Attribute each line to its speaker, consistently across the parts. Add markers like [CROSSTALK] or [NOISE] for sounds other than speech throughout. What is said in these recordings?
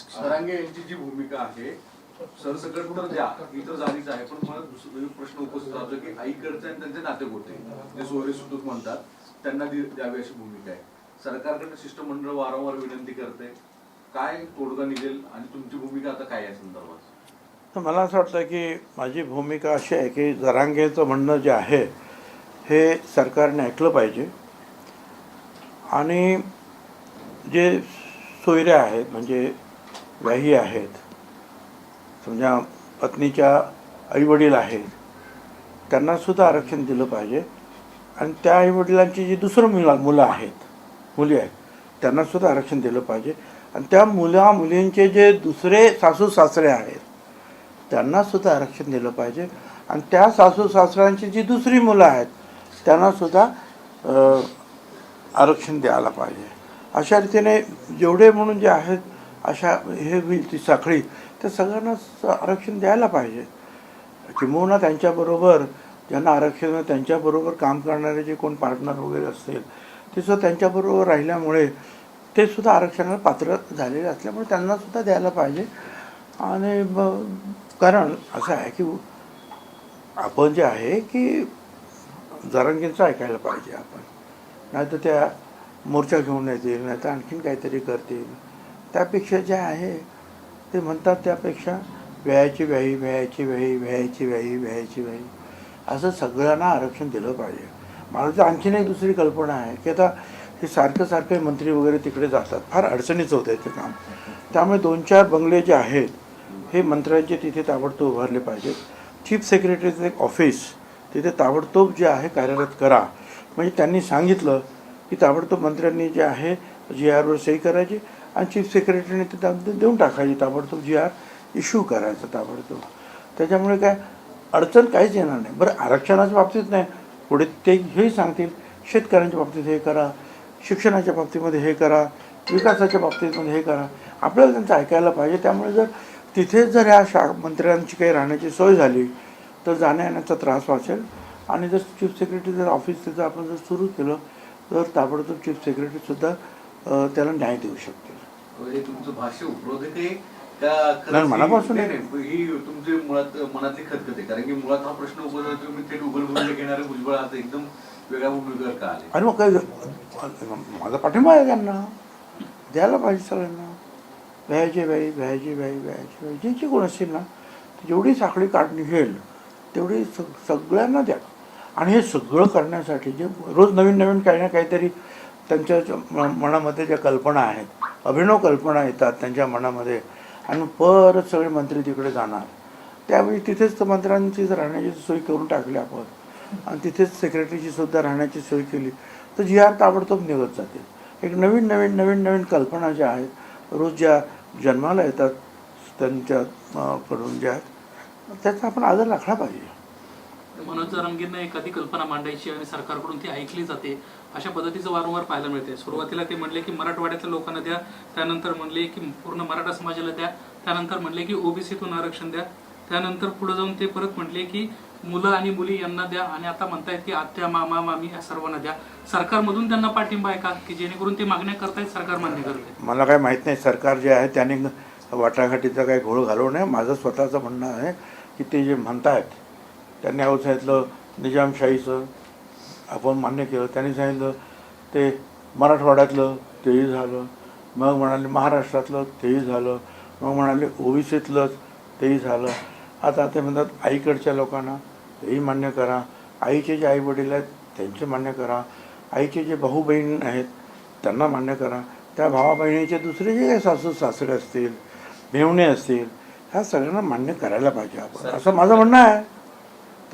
Speaker 1: सरांगे यांची जी भूमिका आहे सरसकट तर द्या ही तर जाणीच आहे पण मला दुसरा म्हणजे प्रश्न उपस्थित राहतो की आईकडचे आणि त्यांचे नाते होते जे सोयरे सुतूक म्हणतात त्यांना द्यावी अशी भूमिका आहे. सरकारकडे शिष्टमंडळ वारंवार विनंती करते काय तोडगा निघेल आणि तुमची भूमिका आता काय आहे या संदर्भात?
Speaker 2: तर मला असं वाटतं की माझी भूमिका अशी आहे की जरांगेचं म्हणणं जे आहे हे सरकारने ऐकलं पाहिजे. आणि जे सोयरे आहेत म्हणजे व्याही आहेत. समजा पत्नीच्या आईवडील आहेत. त्यांनासुद्धा आरक्षण दिलं पाहिजे. आणि त्या आईवडिलांची जी दुसरं मुला मुलं आहेत मुली आहेत त्यांनासुद्धा आरक्षण दिलं पाहिजे. आणि त्या मुला मुलींचे जे दुसरे सासू सासरे आहेत त्यांनासुद्धा आरक्षण दिलं पाहिजे. आणि त्या सासू सासऱ्यांची जी दुसरी मुलं आहेत त्यांनासुद्धा आरक्षण द्यायला पाहिजे. अशा रीतीने जेवढे म्हणून जे आहेत अशा हे होईल ती साखळी त्या सगळ्यांनाच आरक्षण द्यायला पाहिजे. किंबहुना त्यांच्याबरोबर ज्यांना आरक्षण त्यांच्याबरोबर काम करणारे जे कोण पार्टनर वगैरे असतील ते सुद्धा त्यांच्याबरोबर राहिल्यामुळे ते सुद्धा आरक्षणाला पात्र झालेले असल्यामुळे त्यांना सुद्धा द्यायला पाहिजे. आणि कारण असं आहे की आपण जे आहे की जरांगींचं ऐकायला पाहिजे आपण. नाही तर त्या मोर्चा घेऊन येतील नाही तर आणखीन काहीतरी करतील. त्यापेक्षा जे आहे ते म्हणतात त्यापेक्षा व्यायाची व्याही व्यायाची व्याही व्यायाची व्याही व्यायाची व्याही असं सगळ्यांना आरक्षण दिलं पाहिजे. मला तर आणखीन एक दुसरी कल्पना आहे की आता हे सारखं सारखे मंत्री वगैरे तिकडे जातात. फार अडचणीचं होतं ते काम. त्यामुळे दोन चार बंगले जे आहेत हे मंत्र्यांचे तिथे ताबडतोब उभारले पाहिजेत चीफ सेक्रेटरीचं एक ऑफिस तिथे ताबडतोब जे आहे कार्यरत करा. म्हणजे त्यांनी सांगितलं की ताबडतोब मंत्र्यांनी जे आहे जी आरवर सही करायची आणि चीफ सेक्रेटरीने ते देऊन टाकायची ताबडतोब जी आर इश्यू करायचं ताबडतोब. त्याच्यामुळे काय अडचण काहीच येणार नाही. बरं आरक्षणाच्या बाबतीत नाही. पुढे ते हेही सांगतील शेतकऱ्यांच्या बाबतीत हे करा शिक्षणाच्या बाबतीमध्ये हे करा विकासाच्या बाबतीमध्ये हे करा. आपल्याला त्यांचं ऐकायला पाहिजे. त्यामुळे जर तिथेच जर ह्या शा मंत्र्यांची काही राहण्याची सोय झाली तर जाण्या येण्याचा त्रास वाचेल. आणि जर चीफ सेक्रेटरी जर ऑफिस तिथं आपण जर सुरू केलं तर ताबडतोब चीफ सेक्रेटरीसुद्धा त्याला न्याय देऊ शकते
Speaker 1: हे तुमचं भाष्य उपरोधक आहे. का
Speaker 2: मनापासून
Speaker 1: ही तुमची मुळात मनातली खतखत. आहे कारण की मुळात हा प्रश्न उपस्थित तुम्ही थेट उघड भूमिका घेणारे भुजबळ आता एकदम वेगळ्या भूमिकेवर का आले?
Speaker 2: आणि मग काय माझा पाठिंबा आहे त्यांना. द्यायला पाहिजे सगळ्यांना. व्यायाची व्याई व्यायाची व्याई व्यायाची व्याई जी जी कोण असतील ना जेवढी साखळी काढ निघेल तेवढी सग सगळ्यांना द्या. आणि हे सगळं करण्यासाठी जे रोज नवीन नवीन काही ना काहीतरी त्यांच्या मनामध्ये ज्या कल्पना आहेत अभिनव कल्पना येतात त्यांच्या मनामध्ये. आणि परत सगळे मंत्री तिकडे जाणार. त्यावेळी तिथेच तर मंत्र्यांची राहण्याची सोय करून टाकली आपण. आणि तिथेच सेक्रेटरीची सुद्धा राहण्याची सोय केली. तर जी आर ताबडतोब निघत जाते. एक नवीन नवीन नवीन नवीन कल्पना ज्या आहेत रोज ज्या जन्माला येतात त्यांच्याकडून ज्या आहेत त्याचा आपण आदर राखला पाहिजे.
Speaker 3: मनोज रंगींना एखादी कल्पना मांडायची आणि सरकारकडून ती ऐकली जाते अशा पद्धतीचं वारंवार पाहायला मिळते. सुरुवातीला ते म्हणले की मराठवाड्यातल्या लोकांना द्या त्यानंतर म्हणले की पूर्ण मराठा समाजाला द्या त्यानंतर म्हणले की ओबीसीतून आरक्षण द्या त्यानंतर पुढे जाऊन ते परत म्हटले की मुलं आणि मुली यांना द्या आणि आता म्हणतायत की आत्या मामा मामी या सर्वांना द्या. सरकारमधून त्यांना पाठिंबा आहे का? की जेणेकरून ते मागण्या करतायत सरकार मान्य करते
Speaker 2: मला काय माहीत नाही. सरकार जे आहे त्याने वाटाघाटीचा काही घोळ घालवू नये. माझं स्वतःचं म्हणणं आहे की ते जे म्हणतायत त्यांनी अहो सांगितलं निजामशाहीचं आपण मान्य केलं. त्यांनी सांगितलं ते मराठवाड्यातलं तेही झालं. मग म्हणाले महाराष्ट्रातलं तेही झालं. मग म्हणाले ओबीसीतलंच तेही झालं. आता ते म्हणतात आईकडच्या लोकांना तेही मान्य करा. आईचे जे आई वडील आहेत त्यांचे मान्य करा. आईचे जे भाऊ बहीण आहेत त्यांना मान्य करा. त्या भावा बहिणीचे दुसरे जे काही सासू सासरे असतील मेवणे असतील ह्या सगळ्यांना मान्य करायला पाहिजे आपण. असं माझं म्हणणं आहे.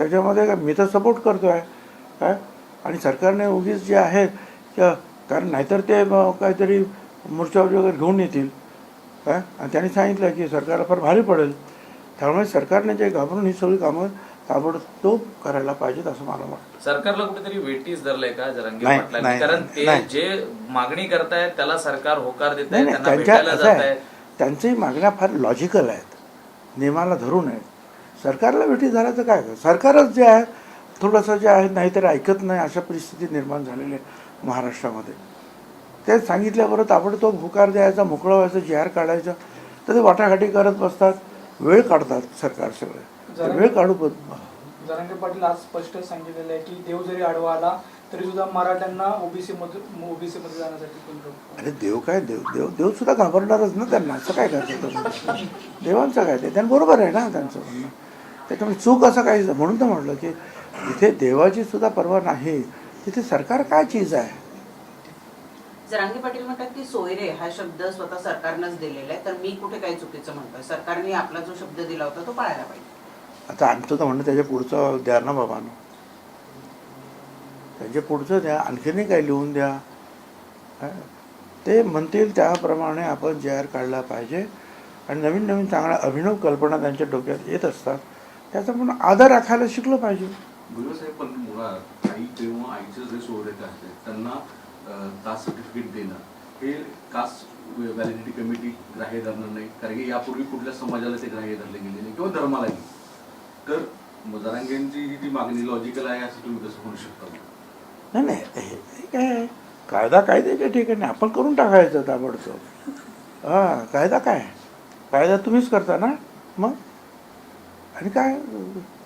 Speaker 2: त्याच्यामध्ये काय मी तर सपोर्ट करतो आहे काय? आणि सरकारने उगीच जे आहे त्या- कारण नाहीतर ते काहीतरी मोर्चावर वगैरे घेऊन येतील काय? आणि त्यांनी सांगितलं की सरकारला फार भारी पडेल. त्यामुळे सरकारने जे घाबरून ही सगळी कामं ताबडतोब करायला पाहिजेत असं मला वाटतं.
Speaker 4: सरकारला कुठेतरी वेटीस धरलंय का जरांगे पाटलांनी
Speaker 2: नाही,
Speaker 4: कारण ते. जे मागणी करतायत त्याला सरकार होकार देत
Speaker 2: त्यांच्या त्यांच्याही मागण्या फार लॉजिकल आहेत. नियमाला धरून आहेत. सरकारला भेटी झाल्याचं काय? सरकारच जे आहे थोडंसं जे आहे नाहीतरी ऐकत नाही अशा परिस्थिती निर्माण झालेली आहे महाराष्ट्रामध्ये. ते सांगितल्याबरोबर ताबडतोब होकार द्यायचा मोकळं व्हायचं जी आर काढायचं तर ते वाटाघाटी करत बसतात वेळ काढतात सरकार सगळे. वेळ काढू पण
Speaker 5: जरांगे पाटील आज स्पष्ट सांगितलेलं आहे की देव जरी आडवा आला तरी सुद्धा मराठ्यांना ओबीसी मध्ये ओबीसी मध्ये जाण्यासाठी?
Speaker 2: अरे देव काय देव देव देव सुद्धा घाबरणारच ना त्यांना असं काय करतात? देवांचं काय ते? त्यांना बरोबर आहे ना त्यांचं म्हणणं. त्याच्यामुळे चूक असं काही म्हणून तर म्हटलं की इथे देवाची सुद्धा पर्वा नाही. तिथे सरकार काय चीज आहे?
Speaker 6: जरांगे पाटील म्हणतात की सोयरे हा शब्द स्वतः सरकारनंच दिलेला आहे. तर मी कुठे काही चुकीचं म्हणतोय? सरकारने आपला जो शब्द दिला होता तो पाळायला पाहिजे.
Speaker 2: आता आमचं तर म्हणणं त्याच्या पुढचं द्या ना बाबांनो. त्याच्या पुढचं द्या. आणखीनही काही लिहून द्या? ते म्हणतील त्याप्रमाणे आपण जे आर काढला पाहिजे. आणि नवीन नवीन चांगल्या अभिनव कल्पना त्यांच्या डोक्यात येत असतात. त्याचा पण आदर राखायला शिकलं पाहिजे.
Speaker 1: पण मुळात आई किंवा आईचे जे त्यांना कास्ट सर्टिफिकेट देणं हे कास्ट व्हॅलिडिटी कमिटी ग्राह्य धरणार नाही. कारण की यापूर्वी कुठल्या समाजाला ते ग्राह्य धरले गेले नाही किंवा धर्मालाही तर जी मागणी लॉजिकल आहे असं तुम्ही कसं म्हणू शकता
Speaker 2: नाही नाही हे काय? कायदा कायद्याच्या ठिकाणी आपण करून टाकायचं ताबडतोब. हां कायदा काय? कायदा तुम्हीच करता ना? मग? आणि काय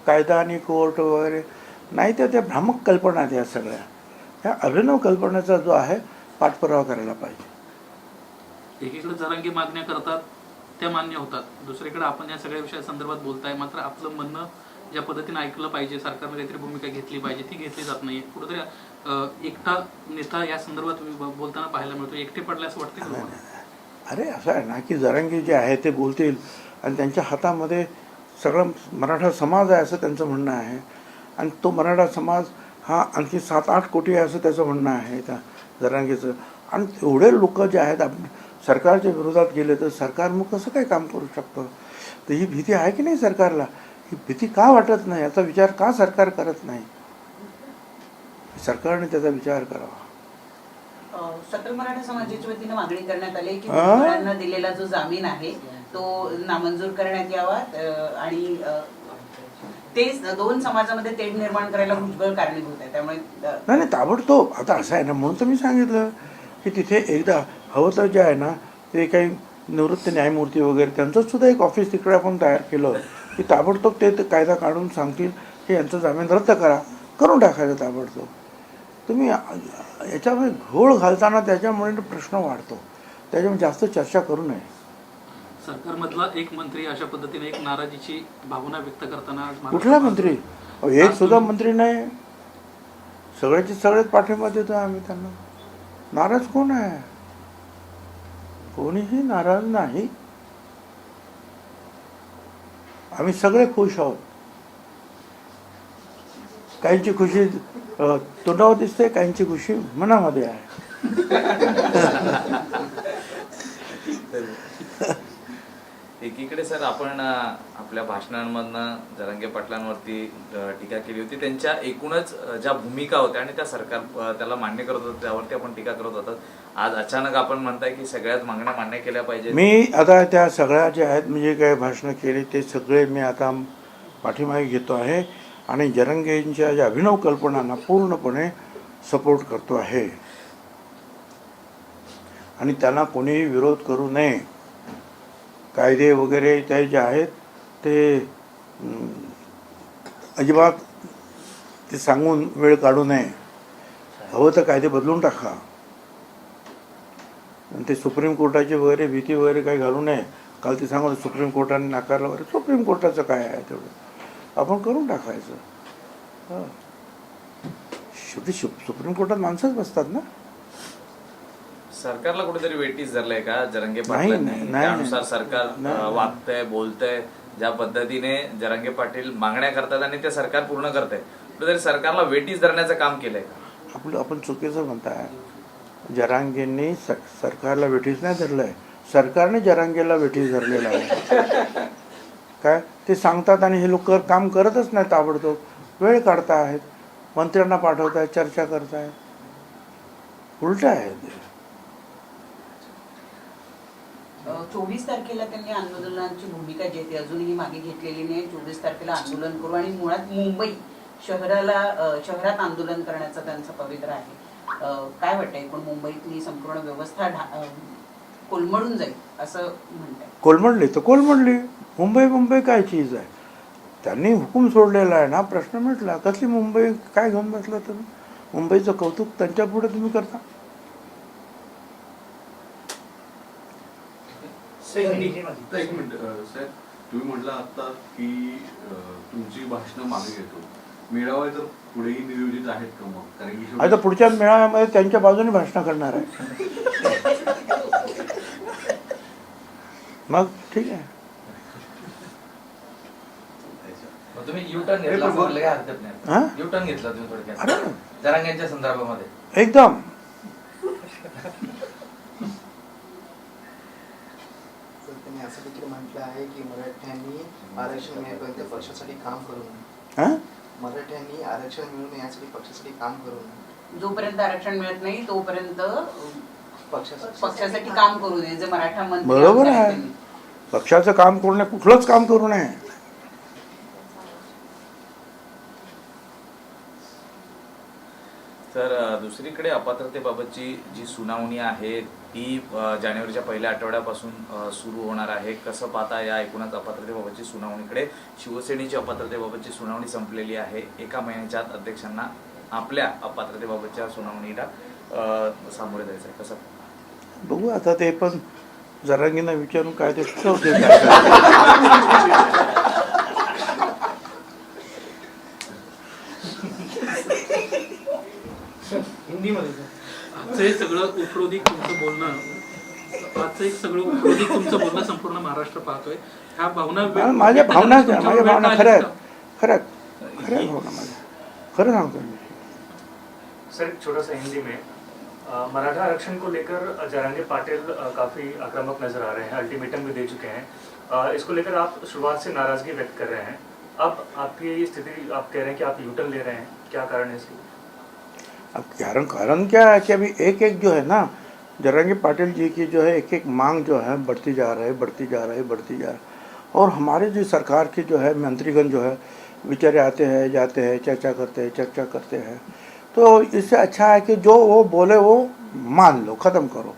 Speaker 2: कायदा आणि कोर्ट वगैरे नाही तर त्या भ्रामक कल्पना आहेत या सगळ्या. ह्या अभिनव कल्पनेचा जो आहे पाठपुरावा करायला पाहिजे.
Speaker 3: एकीकडे जरांगी मागण्या करतात त्या मान्य होतात. दुसरीकडे आपण या सगळ्या विषयासंदर्भात बोलताय मात्र आपलं म्हणणं ज्या पद्धतीने ऐकलं पाहिजे सरकारने काहीतरी भूमिका घेतली पाहिजे ती घेतली जात नाहीये. कुठेतरी एकटा नेता या संदर्भात बोलताना पाहायला मिळतो. एकटे पडले असं वाटतं?
Speaker 2: अरे असं आहे ना की जरांगी जे आहे ते बोलतील आणि त्यांच्या हातामध्ये सगळं मराठा समाज आहे असं त्यांचं म्हणणं आहे. आणि तो मराठा समाज हा आणखी सात आठ कोटी आहे असं त्याचं म्हणणं आहे त्या जरांगीचं. आणि एवढे लोक जे आहेत आपण सरकारच्या विरोधात गेले तर सरकार मग कसं काय काम करू शकतं? तर ही भीती आहे की नाही सरकारला? ही भीती का वाटत नाही? याचा विचार का सरकार करत नाही? सरकारने त्याचा विचार करावा.
Speaker 6: सकल मराठा समाजाच्या वतीनं मागणी करण्यात आली की? भुजबळांना दिलेला जो जामीन आहे तो नामंजूर करण्यात यावा आणि ते दोन समाजामध्ये तेढ निर्माण करायला भुजबळ कारणीभूत आहे. त्यामुळे
Speaker 2: नाही नाही ताबडतोब. आता असं आहे ना म्हणून तर मी सांगितलं की तिथे एकदा हवं तर जे आहे ना ते काही निवृत्त न्यायमूर्ती वगैरे त्यांचं सुद्धा एक ऑफिस तिकडे आपण तयार केलं की ताबडतोब ते ते कायदा काढून सांगतील की यांचं जामीन रद्द करा. करून टाकायचं ताबडतोब. तुम्ही याच्यामध्ये घोळ घालताना त्याच्यामुळे प्रश्न वाढतो. त्याच्यामुळे जास्त चर्चा करू नये.
Speaker 3: सरकारमधला एक मंत्री अशा पद्धतीने एक नाराजीची भावना व्यक्त करताना
Speaker 2: कुठला मंत्री? एक सुद्धा मंत्री नाही. सगळ्याचे सगळेच पाठिंबा देतो आम्ही त्यांना. नाराज कोण आहे? कोणीही नाराज नाही. आम्ही सगळे खुश आहोत. काहींची खुशी तोंडावर दिसते काहींची खुशी मनामध्ये आहे.
Speaker 4: एकीकडे सर आपण आपल्या भाषणांमधनं जरांगे पाटलांवरती टीका केली होती. त्यांच्या एकूणच ज्या भूमिका होत्या आणि त्या सरकार त्याला मान्य करत होतं त्यावरती आपण टीका करत होतात आज अचानक आपण म्हणताय की सगळ्याच मागण्या मान्य केल्या पाहिजेत.
Speaker 2: मी आता त्या सगळ्या ज्या आहेत म्हणजे काही भाषणं केली ते सगळे मी आता पाठीमागे घेतो आहे. आणि जरंगेंच्या ज्या अभिनव कल्पनांना पूर्णपणे सपोर्ट करतो आहे. आणि त्यांना कोणीही विरोध करू नये. कायदे वगैरे ते जे आहेत ते अजिबात ते सांगून वेळ काढू नये. हवं तर कायदे बदलून टाका. आणि ते सुप्रीम कोर्टाची वगैरे भीती वगैरे काही घालू नये. काल ते सांगत सुप्रीम कोर्टाने नाकारलं वगैरे. सुप्रीम कोर्टाचं काय आहे तेवढं? आपण करून टाकायचं. हं. शेवटी सुप- सुप्रीम कोर्टात माणसंच बसतात ना?
Speaker 4: सरकारला कुठेतरी वेटीस धरलंय का? जरंगे
Speaker 2: नाही,
Speaker 4: पाटलांनी?
Speaker 2: नाही, नाही,
Speaker 4: त्यानुसार
Speaker 2: नाही.
Speaker 4: सरकार
Speaker 2: नाही,
Speaker 4: अं,
Speaker 2: नाही.
Speaker 4: वागतंय बोलतंय ज्या पद्धतीने जरंगे पाटील मागण्या करतात आणि ते सरकार पूर्ण करतंय. कुठेतरी सरकारला वेटीस धरण्याचं काम केलंय का?
Speaker 2: आपलं आपण चुकीचं म्हणताय. जरांगेंनी स सरकारला वेठीस नाही धरलंय. सरकारने जरांगेला वेठीस धरलेलं आहे. [LAUGHS] काय? ते सांगतात आणि हे लोक कर काम करतच नाही ताबडतोब. वेळ काढता आहेत मंत्र्यांना पाठवतायत चर्चा करत आहेत उलट आहे
Speaker 6: चोवीस तारखेला त्यांनी आंदोलनाची भूमिका जी अजूनही मागे घेतलेली नाही. चोवीस तारखेला आंदोलन करू आणि मुळात मुंबई शहराला शहरात आंदोलन करण्याचा त्यांचा पवित्र आहे. काय वाटतंय? पण मुंबईतली संपूर्ण व्यवस्था ढा- कोलमडून जाईल. असं
Speaker 2: कोलमडली तर कोलमडली. मुंबई मुंबई काय चीज आहे? त्यांनी हुकूम सोडलेला आहे ना? प्रश्न मिटला कसली मुंबई? काय घेऊन बसला तुम्ही? मुंबईचं कौतुक त्यांच्या पुढे तुम्ही करता?
Speaker 1: एक मिनिट साहेब तुम्ही म्हटलं आता की तुमची भाषणं मागे घेतो. मेळावा जर पुढेही नियोजित आहेत का मग? कारण की
Speaker 2: आता पुढच्या मेळाव्यामध्ये त्यांच्या बाजूने भाषणं करणार आहे. मग ठीक आहे.
Speaker 7: मग तुम्ही यू टर्न
Speaker 1: हे
Speaker 7: घेतला
Speaker 1: पण
Speaker 7: असं
Speaker 1: बघ-
Speaker 7: म्हणलं काय हरकत
Speaker 2: हा?
Speaker 7: नाही. यू टर्न घेतला तुम्ही
Speaker 2: अरे.
Speaker 7: थोडक्यात जरांग्यांच्या संदर्भामध्ये.
Speaker 2: एकदम.
Speaker 8: तर त्यांनी असं देखील म्हटलं आहे की मराठ्यांनी आरक्षण मिळेपर्यंत पक्षासाठी काम करू नये?
Speaker 2: हां?
Speaker 8: मराठ्यांनी आरक्षण मिळवून यासाठी पक्षासाठी काम करू नये?
Speaker 6: जोपर्यंत आरक्षण मिळत नाही तोपर्यंत
Speaker 8: पक्षासाठी
Speaker 6: पक्षासाठी काम करू नये जे मराठा मंत्री
Speaker 2: बरोबर
Speaker 6: आमदार आहेत
Speaker 2: आहे.
Speaker 6: त्यांनी.
Speaker 2: पक्षाचं काम करू नये कुठलंच काम करू नये.
Speaker 4: तर अ, दुसरीकडे अपात्रतेबाबतची जी सुनावणी आहे ती अ, जानेवारीच्या पहिल्या आठवड्यापासून अ, सुरू होणार आहे. कसं पाहता या एकूणच अपात्रतेबाबतची सुनावणीकडे? शिवसेनेची अपात्रतेबाबतची सुनावणी संपलेली आहे. एका महिन्याच्या आत अध्यक्षांना आपल्या अपात्रतेबाबतच्या सुनावणीला अ, सामोरे जायचं आहे कसं
Speaker 2: बघू आता ते पण जरांगींना विचारून काय ते
Speaker 5: सर.
Speaker 3: आजचं हे सगळं उपरोधिक तुमचं बोलणं आजचं एक सगळं उपरोधिक तुमचं बोलणं संपूर्ण महाराष्ट्र पाहतोय ह्या भावना
Speaker 2: हा, माझ्या भावना माझ्या
Speaker 3: वेळ
Speaker 2: भावना खऱ्या आहेत? खऱ्या आहेत. खऱ्या आहेत भावना माझ्या खरं सांगतो मी
Speaker 9: सर एक छोटा सा हिंदी में मराठा आरक्षण को लेकर जरांगे पाटिल काफ़ी आक्रामक नज़र आ रहे हैं, अल्टीमेटम भी दे चुके हैं। इसको लेकर आप शुरुआत से नाराज़गी व्यक्त कर रहे हैं। अब आपकी ये स्थिति, आप कह रहे हैं कि आप यूटर्न ले रहे हैं, क्या कारण है इसकी?
Speaker 2: अब कारण कारण क्या है कि अभी एक एक जो है ना जरांगी पाटिल जी की जो है एक एक मांग जो है, बढ़ती जा रही है, बढ़ती जा रही है, बढ़ती जा रही और हमारे जो सरकार की जो है, मंत्रीगण जो है, बेचारे आते हैं, जाते हैं, चर्चा करते हैं, चर्चा करते हैं। तो इससे अच्छा है कि जो वो बोले वो मान लो, ख़त्म करो।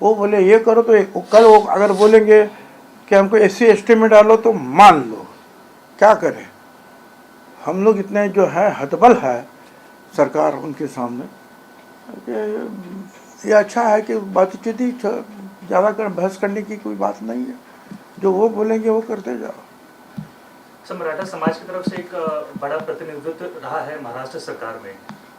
Speaker 2: वो बोले, ये करो तो कल वो अगर बोलेंगे कि हमको एस सी में डालो तो मान लो। क्या करें? हम लोग इतने जो है, हतबल है सरकार उनके सामने। ये अच्छा है कि बातचीत ही ज़्यादा कर, बहस करने की कोई बात नहीं है। जो वो बोलेंगे वो करते जाओ।
Speaker 9: मराठा समाज की तरफ़ से एक बड़ा प्रतिनिधित्व रहा है महाराष्ट्र सरकार में।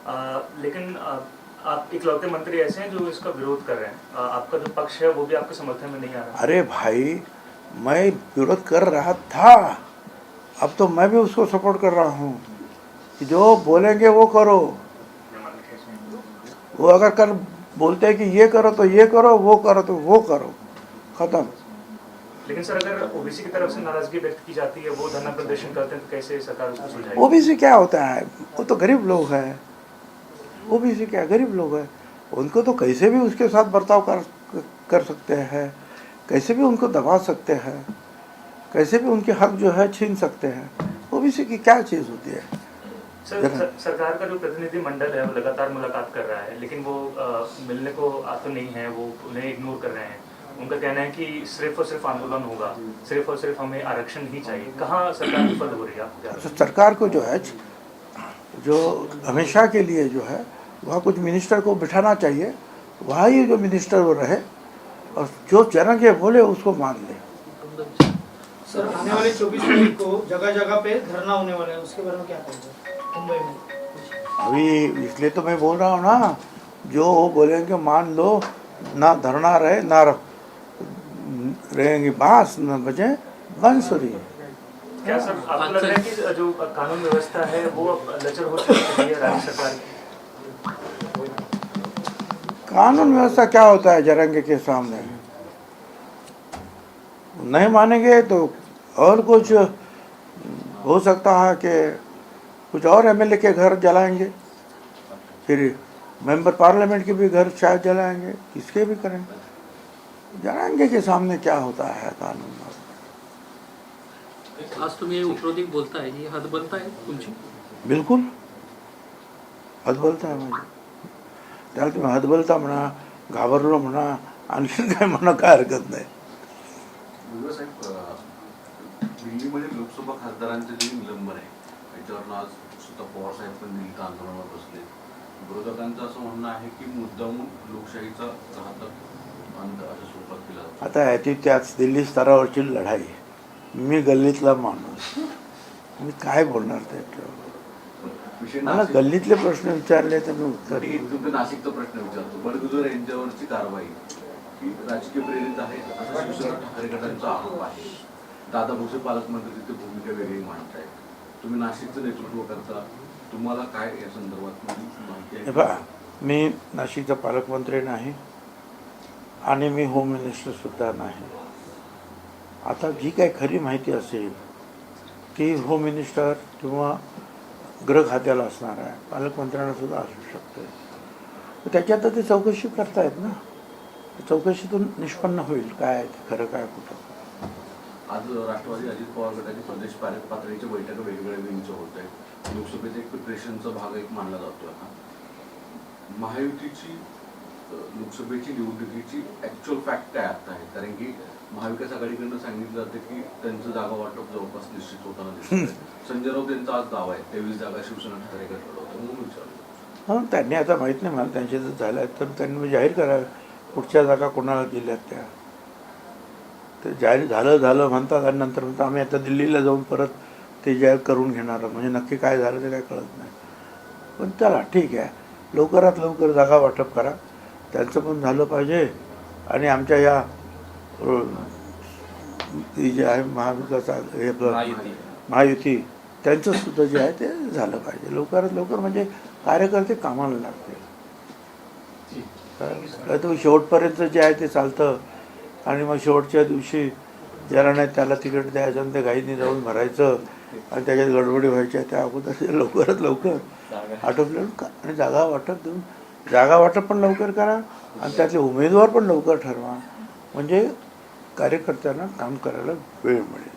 Speaker 9: अ, लेकिन अ, आप इकलौते मंत्री ऐसे हैं जो इसका विरोध कर रहे हैं। अ, आपका जो पक्ष है वो भी आपके समर्थन में नहीं आ रहा।
Speaker 2: अरे भाई मैं विरोध कर रहा था। अब तो मैं भी उसको सपोर्ट कर रहा हूँ। जो बोलेंगे वो करो। वो अगर कर बोलते हैं कि ये करो तो ये करो वो करो तो वो करो। ख़त्म।
Speaker 9: लेकिन सर अगर ओबीसी की तरफ़ से नाराज़गी व्यक्त की जाती है वो धरना प्रदर्शन करते हैं तो कैसे सरकार उसको सुलझाएगी?
Speaker 2: ओबीसी क्या होता है? वो तो गरीब लोग है। ओबीसी क्या गरीब लोग हैं? उनको तो कैसे भी उसके साथ बर्ताव कर कर सकते हैं कैसे भी उनको दबा सकते हैं कैसे भी उनके हक जो है छीन सकते हैं। ओबीसी की क्या चीज़ होती है?
Speaker 9: सर सर- सरकार का जो प्रतिनिधि मंडल है वो लगातार मुलाकात कर रहा है लेकिन वो अ, मिलने को आ तो नहीं है वो उन्हें इग्नोर कर रहे हैं। उनका कहना है कि सिर्फ़ और सिर्फ़ आंदोलन होगा सिर्फ़ और सिर्फ़ हमें आरक्षण ही चाहिए। कहाँ सरकार विफल हो रही है
Speaker 2: तो सरकार को जो है जो हमेशा के लिए जो है वहाँ कुछ मिनिस्टर को बिठाना चाहिए। वहाँ ही जो मिनिस्टर वो रहे और जो जन के बोले उसको मान ले।
Speaker 5: सर आने वाले चौबीस तारीख को जगह जगह पे धरना होने वाला है। उसके बारे में क्या कहेंगे? मुंबई में।
Speaker 2: अभी इसलिए तो मैं बोल रहा हूँ ना जो वो बोलेंगे मान लो ना धरना रहे ना र- रहेंगे बाँस न बजे बांसुरी।
Speaker 9: क्या सर आपको लग रहा है कि जो कानून व्यवस्था है वो लचर हो चुकी है राज्य सरकार
Speaker 2: कानून व्यवस्था क्या होता है जरंगे के सामने? नहीं मानेंगे तो और कुछ हो सकता है कि कुछ और एमएलए के घर जलाएँगे फिर मेंबर पार्लियामेंट के भी घर शायद जलाएँगे किसके भी करेंगे? जरांगे के सामने क्या होता है कानून
Speaker 3: आज तुम्ही उपरोधिक बोलताय ही हदबलता आहे तुमची
Speaker 2: बिलकुल। हतबलता आहे म्हणजे त्याला तुम्ही हतबलता म्हणा घाबरलो म्हणा आणखीन काय म्हणा काय हरकत नाही।
Speaker 1: दिल्लीमध्ये लोकसभा खासदारांचे जे निलंबन आहे त्याच्यावरनं आज स्वतः पवार साहेब पण दिल्लीत आंदोलनावर बसले. विरोधकांचं असं म्हणणं आहे की मुद्दामून लोकशाहीचा घातक
Speaker 2: आता ह्याची त्याच दिल्ली स्तरावरची लढाई. मी गल्लीतला माणूस. मी काय बोलणार त्याच्यावर? मला गल्लीतले प्रश्न विचारले तर मी उत्तर
Speaker 1: नाशिकचा प्रश्न विचारतो. बडगुजर यांच्यावरची कारवाई. ही राजकीय प्रेरित आहे असा शिवसेना ठाकरे गटांचा आरोप आहे. दादा भुसे पालकमंत्री तिथे भूमिका वेगळी मांडत आहेत. तुम्ही नाशिकचं नेतृत्व करता. तुम्हाला काय या संदर्भात माहिती आहे?
Speaker 2: मी नाशिकचा पालकमंत्री नाही. आणि मी होम मिनिस्टर सुद्धा नाही. आता जी काही खरी माहिती असेल ती होम मिनिस्टर किंवा गृह खात्याला असणार आहे. पालकमंत्र्यांना सुद्धा असू शकते. त्याच्यात तर ते चौकशी करतायत ना. चौकशीतून निष्पन्न होईल काय ते खरं काय कुठं.
Speaker 1: आज राष्ट्रवादी अजित पवार गटाची प्रदेश पार- पातळीच्या बैठका वेगवेगळ्या विंगचं होत आहेत लोकसभेचा एक प्रिपरेशनचा भाग एक मानला जातोय हा महायुतीची लोकसभेची निवडणुकीची ऍक्च्युअल फॅक्ट काय आता आहे कारण की महाविकास आघाडीकडनं सांगितलं जातं की त्यांचं जागा वाटप जवळपास निश्चित होताना दिसतंय. संजय राऊत यांचा आज दावा आहे. तेवीस जागा शिवसेना ठाकरे म्हणून विचारलं.
Speaker 2: हां त्यांनी आता माहीत नाही मला त्यांचे जर झालं तर त्यांनी जाहीर करावं कुठच्या जागा कोणाला दिल्यात त्या? ते जाहीर झालं झालं म्हणतात आणि नंतर म्हणतात आम्ही आता दिल्लीला जाऊन परत ते जाहीर करून घेणार म्हणजे नक्की काय झालं ते काय कळत नाही. पण चला ठीक आहे. लवकरात लवकर जागा वाटप करा. त्यांचं पण झालं पाहिजे. आणि आमच्या या ती जे आहे महाविकास हे महायुती. त्यांचं सुद्धा जे आहे ते झालं पाहिजे. लवकरात लवकर म्हणजे कार्यकर्ते कामाला लागतील. काय तो शेवटपर्यंत जे आहे ते चालतं. आणि मग शेवटच्या दिवशी ज्याला नाही त्याला तिकीट द्यायचं आणि ते घाईने जाऊन भरायचं. आणि त्याच्यात गडबडी व्हायच्या त्या अगोदर ते लवकरात लवकर आटोपलं का आणि जागा वाटप देऊन जागा वाटप पण लवकर करा आणि त्यातले उमेदवार पण लवकर ठरवा. म्हणजे कार्यकर्त्यांना काम करायला वेळ मिळेल.